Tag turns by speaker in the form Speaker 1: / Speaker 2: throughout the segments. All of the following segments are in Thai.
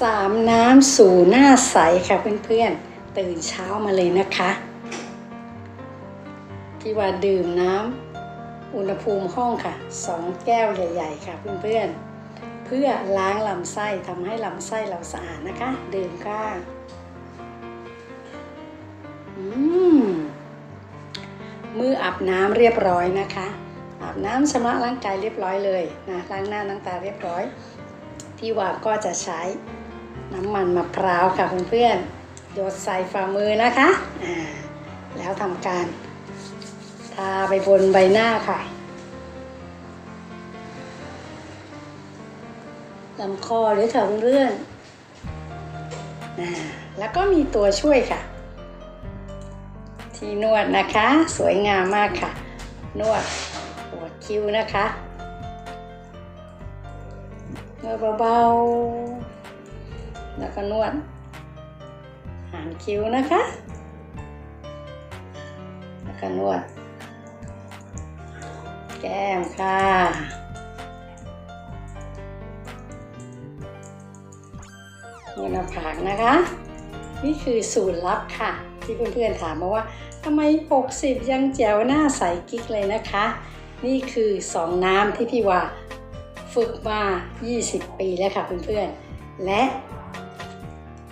Speaker 1: สามน้ำสู่หน้าใสค่ะเพื่อนๆ ตื่นเช้ามาเลยนะคะพี่ว่าดื่มน้ำอุณหภูมิห้องค่ะสองแก้วใหญ่ ๆ ค่ะเพื่อนๆ เพื่อล้างลำไส้ทำให้ลำไส้เราสะอาดนะคะ ดื่มค่ะอืมมืออาบน้ำเรียบร้อยนะคะ อาบน้ำชำระร่างกายเรียบร้อยเลยนะล้างหน้าล้างตาเรียบร้อย พี่ว่าก็จะใช้น้ำมันมะพร้าวค่ะเพื่อนๆหยดใส่ฝ่ามือนะคะอ่าแล้วทำการทาไปบนใบหน้าค่ะลำคอหรือแถวเรื่อนๆแล้วก็มีตัวช่วยค่ะ ที่นวดนะคะ สวยงามมากค่ะ นวดหัวคิ้วนะคะ เบาๆ แล้วก็นวดหางคิ้วนะคะ แล้วก็นวด แก้มค่ะนวดหน้าผากนะคะ นี่คือสูตรลับค่ะ ที่เพื่อนๆถามมาว่าทำไม 60 ยังแจ๋วหน้าใสกิ๊กเลยนะคะ นี่คือ 2 น้ำที่พี่ว่า ฝึกมา 20 ปีแล้วค่ะเพื่อนๆ และ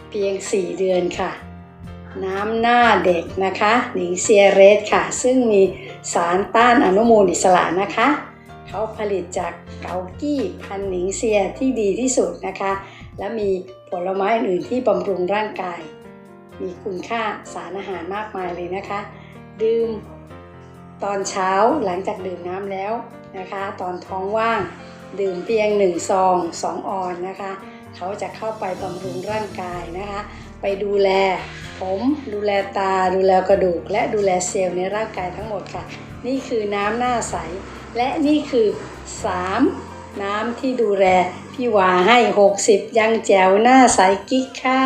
Speaker 1: เพียง 4 เดือนค่ะ น้ำหน้าเด็กนะคะหนิงเซียเรสค่ะ ซึ่งมีสารต้านอนุมูลอิสระนะคะ เขาผลิตจากเกากี้พันหนิงเซียที่ดีที่สุดนะคะ และมีผลไม้อื่นที่บำรุงร่างกาย มีคุณค่าสารอาหารมากมายเลยนะคะ ดื่ม ตอนเช้าหลังจากดื่มน้ำแล้วนะคะ ตอนท้องว่างดื่มเพียง1ซอง2ออนนะคะ เขาจะเข้าไปบำรุงร่างกายนะคะ ไปดูแลผมดูแลตา ดูแลกระดูก และดูแลเซลล์ในร่างกายทั้งหมดค่ะ นี่คือน้ำหน้าใส และนี่คือ 3 น้ำที่ดูแลพี่วาให้ 60 ยังแจ๋วหน้าใสกิ๊กค่ะ